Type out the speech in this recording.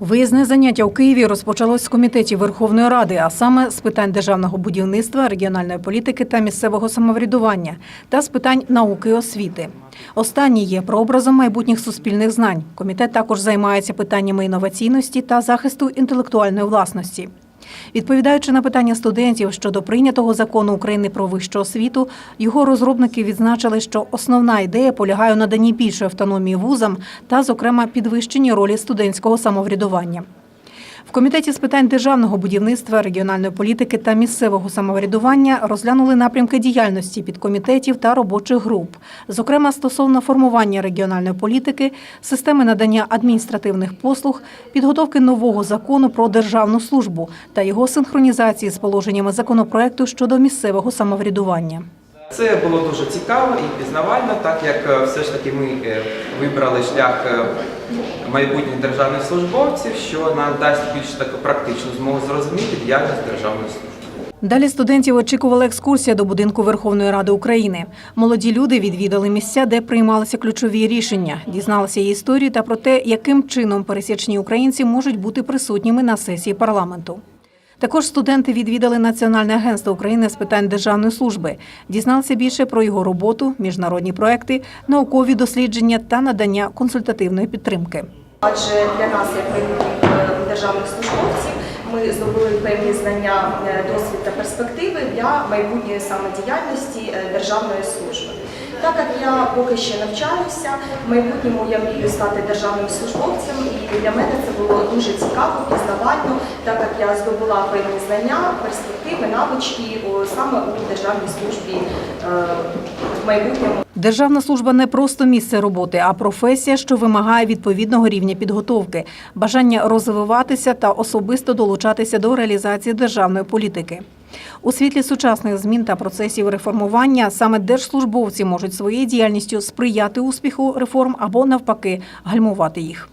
Виїзне заняття у Києві розпочалось з комітетів Верховної Ради, а саме з питань державного будівництва, регіональної політики та місцевого самоврядування, та з питань науки і освіти. Останні є прообразом майбутніх суспільних знань. Комітет також займається питаннями інноваційності та захисту інтелектуальної власності. Відповідаючи на питання студентів щодо прийнятого закону України про вищу освіту, його розробники відзначили, що основна ідея полягає у наданні більшої автономії вузам та, зокрема, підвищенні ролі студентського самоврядування. В комітеті з питань державного будівництва, регіональної політики та місцевого самоврядування розглянули напрямки діяльності підкомітетів та робочих груп, зокрема стосовно формування регіональної політики, системи надання адміністративних послуг, підготовки нового закону про державну службу та його синхронізації з положеннями законопроекту щодо місцевого самоврядування. Це було дуже цікаво і пізнавально, так як е, все ж таки ми е, вибрали шлях е, майбутніх державних службовців, що нам дасть більш таку практичну змогу зрозуміти діяльність державної служби. Далі студентів очікувала екскурсія до будинку Верховної Ради України. Молоді люди відвідали місця, де приймалися ключові рішення, дізналися її історію та про те, яким чином пересічні українці можуть бути присутніми на сесії парламенту. Також студенти відвідали Національне агентство України з питань державної служби, дізналися більше про його роботу, міжнародні проекти, наукові дослідження та надання консультативної підтримки. Адже для нас, як е, державних службовців, ми здобули певні знання, е, досвід та перспективи для майбутньої самодіяльності е, державної служби. Так як я поки ще навчаюся, в майбутньому я мрію стати державним службовцем, і для мене це було дуже цікаво, пізнавально, так як я здобула певні знання, перспективи, навички саме у державній службі е, в майбутньому. Державна служба не просто місце роботи, а професія, що вимагає відповідного рівня підготовки, бажання розвиватися та особисто долучатися до реалізації державної політики. У світлі сучасних змін та процесів реформування саме держслужбовці можуть своєю діяльністю сприяти успіху реформ або навпаки гальмувати їх.